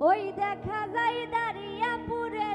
ওই দেখা যায় দাঁড়িয়া পুরে